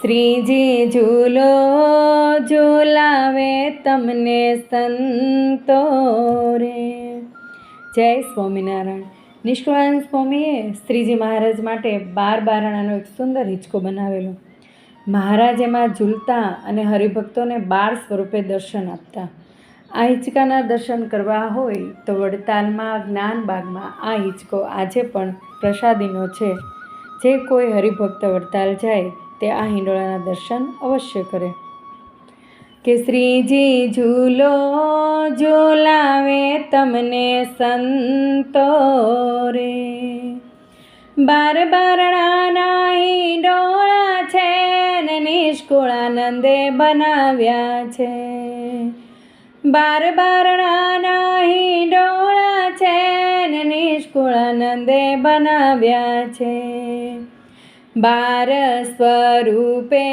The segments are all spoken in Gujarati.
શ્રીજી ઝૂલો ઝૂલાવે તમને સંતો રે જય સ્વામિનારાયણ. નિષ્કુળાનંદ સ્વામીએ શ્રીજી મહારાજ માટે બાર બારણાનો એક સુંદર હિંચકો બનાવેલો. મહારાજ એમાં ઝૂલતા અને હરિભક્તોને બાર સ્વરૂપે દર્શન આપતા. આ હિંચકાના દર્શન કરવા હોય તો વડતાલમાં, જ્ઞાનબાગમાં આ હિંચકો આજે પણ પ્રસાદીનો છે. જે કોઈ હરિભક્ત વડતાલ જાય તે આ હિંડોળાના દર્શન અવશ્ય કરે. કે શ્રીજી ઝૂલો, ઝૂલાવે તમને સંતો રે. બાર બારણાના હિંડોળા છે ને નિષ્કુળાનંદે બનાવ્યા છે. બાર બારણાના હિંડોળા છે ને નિષ્કુળાનંદે બનાવ્યા છે. બાર સ્વરૂપે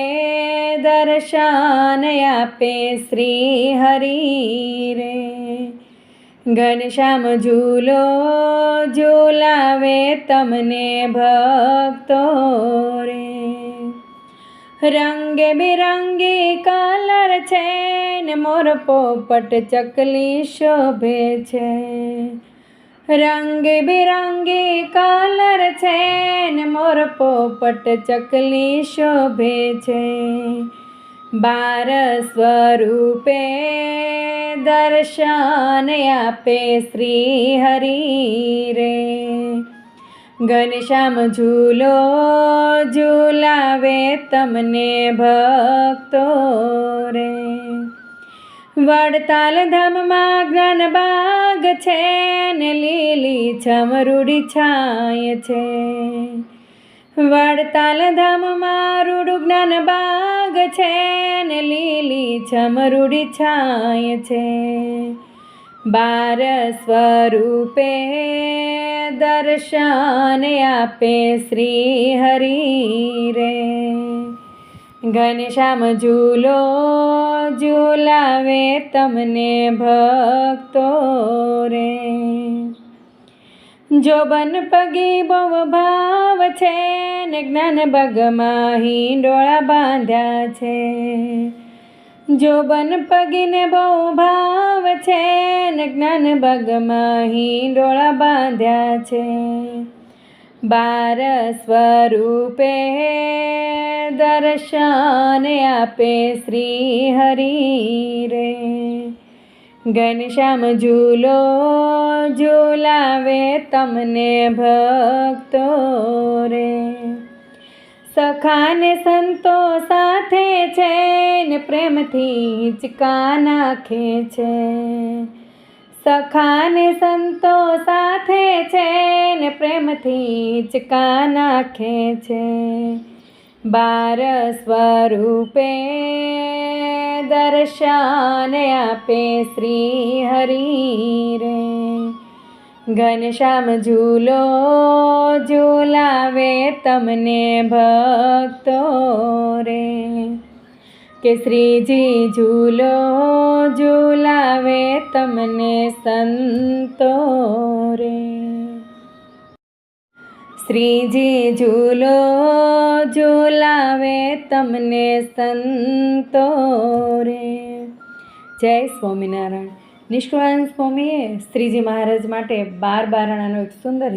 દર્શન આપે શ્રી હરિ રે ઘનશ્યામ ઝૂલો ઝૂલાવે તમને ભક્તો રે રંગે બિરંગી કલર છે ને મોર પોપટ ચકલી શોભે છે રંગ બિરંગી કલર છે ને મોર પોપટ ચકલી શોભે છે. બાર સ્વરૂપે દર્શન આપે શ્રી હરિ રે. ઘનશ્યામ ઝૂલો ઝૂલાવે તમને ભક્તો રે. વડતાલ ધામમાં જ્ઞાનબાગ છે ને લીલી છમરૂડી છાય છે. વડતાલ ધામમાં રૂડું જ્ઞાનબાગ છે ને લીલી છમરૂડી છાય છે. બાર સ્વરૂપે દર્શન આપે શ્રી હરિ રે. ઘનશ્યામ ઝૂલો, ઝૂલાવે તમને ભક્તો રે. જોબન પગી બહુ ભાવ છે ને જ્ઞાન બગમાં હિંડોળા બાંધ્યા છે. જોબન પગીને બહુ ભાવ છે ને જ્ઞાન બગમાં હિંડોળા બાંધ્યા છે. બાર સ્વરૂપે દર્શન આપે શ્રી હરિ રે ઘનશ્યામ ઝૂલો ઝૂલાવે તમને ભક્તો રે. સખાને સંતો સાથે છે ને પ્રેમથી ચકા નાખે છે. સખાને સંતો સાથે છે ને પ્રેમથી ચકા નાખે છે. બાર સ્વરૂપે દર્શન આપે શ્રી હરિ રે ઘનશ્યામ ઝૂલો ઝૂલાવે તમને ભક્તો રે. કે શ્રીજી ઝૂલો ઝૂલાવે તમને સંતો રે. શ્રીજી ઝૂલો ઝૂલાવે તમને સંતો રે જય સ્વામિનારાયણ. નિષ્કુળાનંદ સ્વામીએ શ્રીજી મહારાજ માટે બાર બારણાનો એક સુંદર